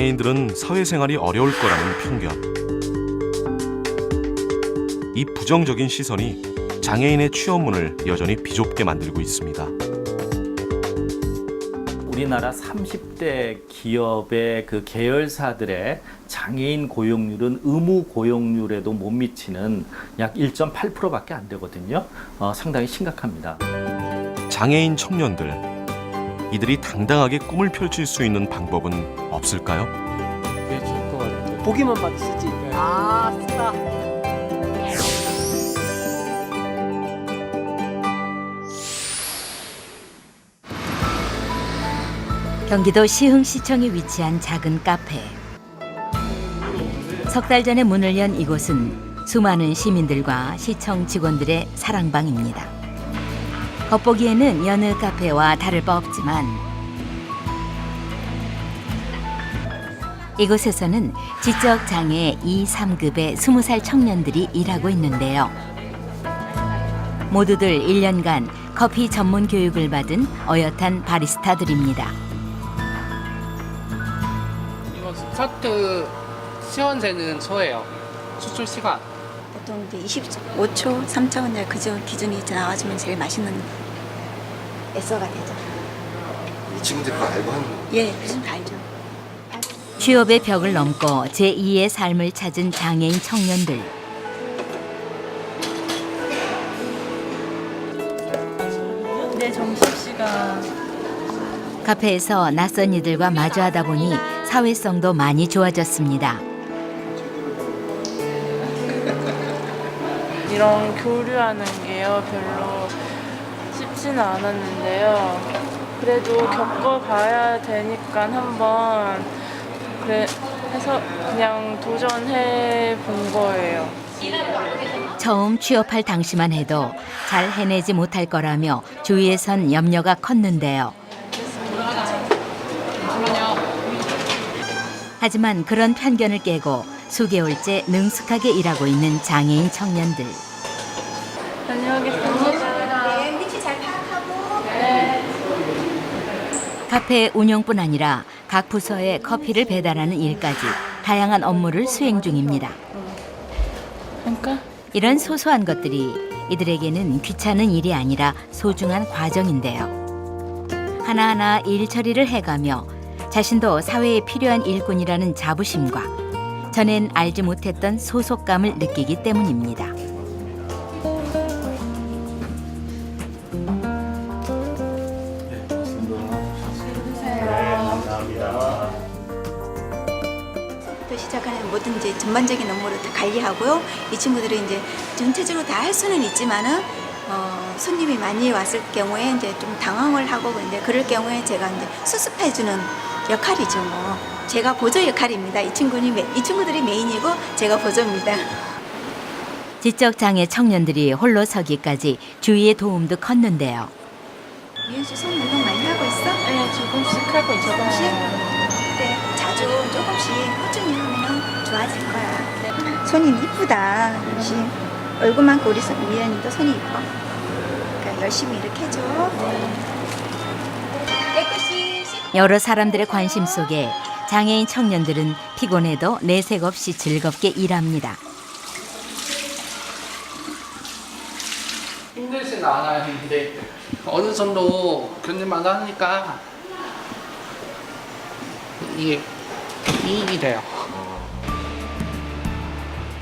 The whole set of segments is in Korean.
장애인들은 사회생활이 어려울 거라는 편견. 이 부정적인 시선이 장애인의 취업문을 여전히 비좁게 만들고 있습니다. 우리나라 30대 기업의 그 계열사들의 장애인 고용률은 의무 고용률에도 못 미치는 약 1.8%밖에 안 되거든요. 어, 상당히 심각합니다. 장애인 청년들 이들이 당당하게 꿈을 펼칠 수 있는 방법은 없을까요? 보기만 봐도 쓰지. 아, 쓰다. 경기도 시흥시청에 위치한 작은 카페. 석 달 전에 문을 연 이곳은 수많은 시민들과 시청 직원들의 사랑방입니다. 겉보기에는 여느 카페와 다를 바 없지만 이곳에서는 지적 장애 2, 3급의 20살 청년들이 일하고 있는데요. 모두들 1년간 커피 전문 교육을 받은 어엿한 바리스타들입니다. 이거 스타트 시원제는 소예요. 수출 시간. 보통 이제 25초, 3차 원자 그저 기준이 이제 나와주면 제일 맛있는 에서가 되죠. 이 친구들 그거 알고 하는 거 예, 무슨 알죠. 취업의 벽을 넘고 제2의 삶을 찾은 장애인 청년들. 네, 점심시간. 카페에서 낯선 이들과 마주하다 보니 사회성도 많이 좋아졌습니다. 이런 교류하는 게요, 별로 쉽지는 않았는데요. 그래도 겪어봐야 되니까 한번 그래 해서 그냥 도전해 본 거예요. 처음 취업할 당시만 해도 잘 해내지 못할 거라며 주위에선 염려가 컸는데요. 하지만 그런 편견을 깨고 수개월째 능숙하게 일하고 있는 장애인 청년들. 다녀오겠습니다. 네, 위치 잘 파악하고. 카페 운영뿐 아니라 각 부서에 커피를 배달하는 일까지 다양한 업무를 수행 중입니다. 그러니까 이런 소소한 것들이 이들에게는 귀찮은 일이 아니라 소중한 과정인데요. 하나하나 일 처리를 해가며 자신도 사회에 필요한 일꾼이라는 자부심과 전엔 알지 못했던 소속감을 느끼기 때문입니다. 또 시작하는 모든 이제 전반적인 업무를 다 관리하고요. 이 친구들이 이제 전체적으로 다 할 수는 있지만은 어, 손님이 많이 왔을 경우에 이제 좀 당황을 하고 이제 그럴 경우에 제가 이제 수습해주는 역할이죠. 뭐 제가 보조 역할입니다. 이 친구는 메- 이 친구들이 메인이고 제가 보조입니다. 지적 장애 청년들이 홀로 서기까지 주위의 도움도 컸는데요. 미연 씨손 운동 많이 하고 있어? 네, 조금씩 하고 있어요. 조금씩? 네, 자주 조금씩 꾸준히 하면 좋아질 거야. 손이 이쁘다. 역시 얼굴만큼 우리 손, 미연이도 손이 이뻐. 그러니까 열심히 이렇게 해줘. 여러 사람들의 관심 속에 장애인 청년들은 피곤해도 내색 없이 즐겁게 일합니다. 힘들진 않아요. 근데 어느 정도 견딜만 하니까 이게 이익이 돼요.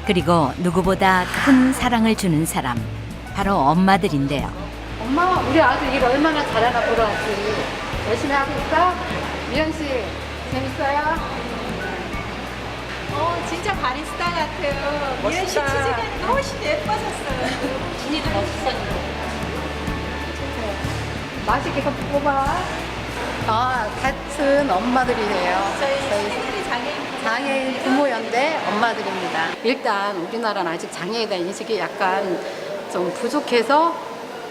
그리고 누구보다 큰 사랑을 주는 사람 바로 엄마들인데요. 엄마, 우리 아들 일 얼마나 잘하나 보러 왔지. 열심히 하고 있어? 미연 씨, 재밌어요? 어, 진짜 바리스타 같아요. 미연 씨 치즈가 훨씬 예뻐졌어요. 진이도 멋있어. 맛있게 좀 뽑아. 아, 같은 엄마들이에요. 저희 장애인 부모연대 엄마들입니다. 일단 우리나라는 아직 장애에 대한 인식이 약간 좀 부족해서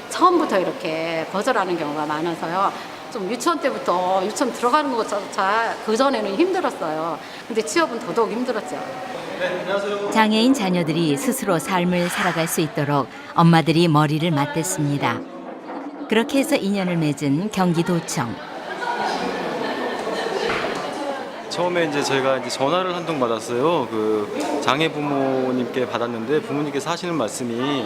처음부터 이렇게 거절하는 경우가 많아서요. 좀 유치원 때부터 유치원 들어가는 것조차 그전에는 힘들었어요. 근데 취업은 더더욱 힘들었죠. 장애인 자녀들이 스스로 삶을 살아갈 수 있도록 엄마들이 머리를 맞댔습니다. 그렇게 해서 인연을 맺은 경기도청. 처음에 이제 저희가 이제 전화를 한 통 받았어요. 그 장애 부모님께 받았는데 부모님께서 하시는 말씀이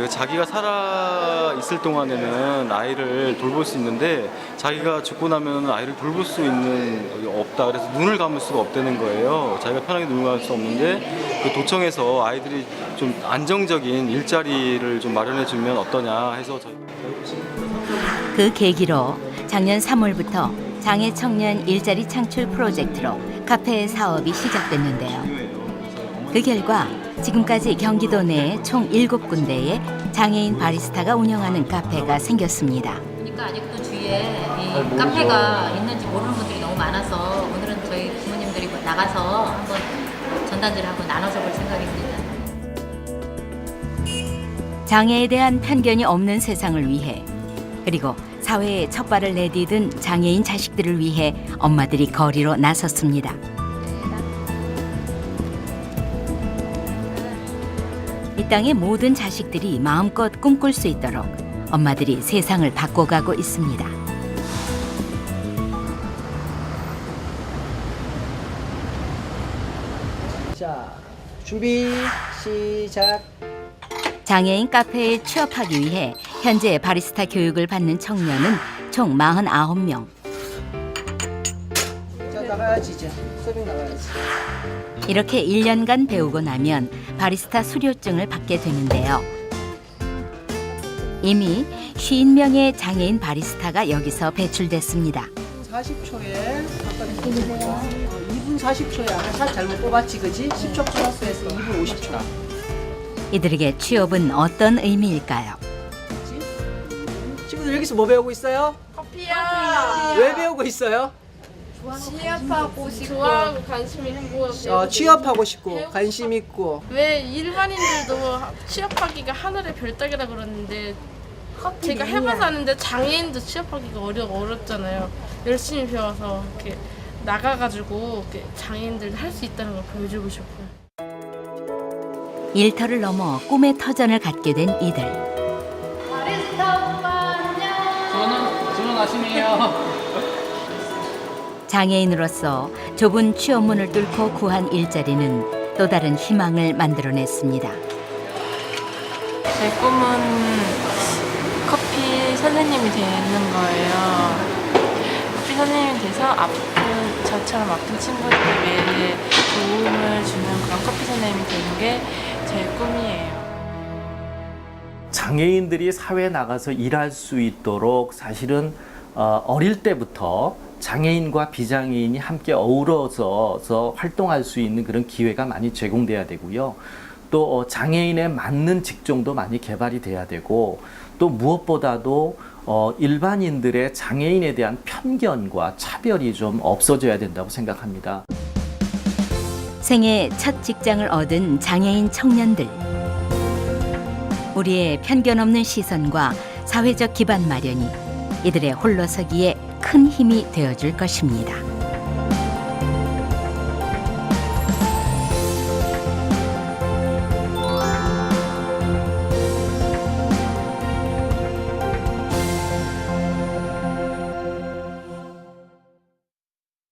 그 자기가 살아 있을 동안에는 아이를 돌볼 수 있는데 자기가 죽고 나면 아이를 돌볼 수 있는 게 없다. 그래서 눈을 감을 수가 없다는 거예요. 자기가 편하게 눈을 감을 수 없는데 그 도청에서 아이들이 좀 안정적인 일자리를 좀 마련해 주면 어떠냐 해서 그 계기로 작년 3월부터 장애 청년 일자리 창출 프로젝트로 카페 사업이 시작됐는데요. 그 결과 지금까지 경기도 내에 총 7군데에 장애인 바리스타가 운영하는 카페가 생겼습니다. 그러니까 아직도 주위에 이 카페가 있는지 모르는 분들이 너무 많아서 오늘은 저희 부모님들이 뭐 나가서 한번 전단지를 한번 나눠줘 볼 생각입니다. 장애에 대한 편견이 없는 세상을 위해 그리고 사회에 첫 발을 내디딘 장애인 자식들을 위해 엄마들이 거리로 나섰습니다. 땅의 모든 자식들이 마음껏 꿈꿀 수 있도록 엄마들이 세상을 바꿔가고 있습니다. 자, 준비, 시작. 장애인 카페에 취업하기 위해 현재 바리스타 교육을 받는 청년은 총 49명. 자, 나가야지, 이제. 이렇게 1년간 배우고 나면 바리스타 수료증을 받게 되는데요. 이미 50명의 장애인 바리스타가 여기서 배출됐습니다. 40초에 바꿔주세요. 2분 40초에 아까 살 잘못 뽑았지, 그지? 10초 플러스해서 2분 50초. 이들에게 취업은 어떤 의미일까요? 친구들 여기서 뭐 배우고 있어요? 커피야. 왜 배우고 있어요? 취업하고 싶고 좋아하고 관심이 있고 어, 취업하고 싶고, 관심 있고. 왜 일반인들도 취업하기가 하늘의 별따기라 그러는데 제가 해봐서 아는데 장애인도 취업하기가 어려 어렵잖아요. 열심히 배워서 이렇게 나가가지고 이렇게 장애인들 할 수 있다는 걸 보여주고 싶어요. 일터를 넘어 꿈의 터전을 갖게 된 이들. 저는 저는 아침이에요. 장애인으로서 좁은 취업문을 뚫고 구한 일자리는 또 다른 희망을 만들어냈습니다. 제 꿈은 커피 선생님이 되는 거예요. 커피 선생님이 돼서 아픈 저처럼 아픈 친구들에게 도움을 주는 그런 커피 선생님이 되는 게 제 꿈이에요. 장애인들이 사회에 나가서 일할 수 있도록 사실은 어, 어릴 때부터 장애인과 비장애인이 함께 어우러져서 활동할 수 있는 그런 기회가 많이 제공돼야 되고요. 또 어, 장애인에 맞는 직종도 많이 개발이 돼야 되고 또 무엇보다도 어, 일반인들의 장애인에 대한 편견과 차별이 좀 없어져야 된다고 생각합니다. 생애 첫 직장을 얻은 장애인 청년들. 우리의 편견 없는 시선과 사회적 기반 마련이 이들의 홀로서기에 큰 힘이 되어줄 것입니다.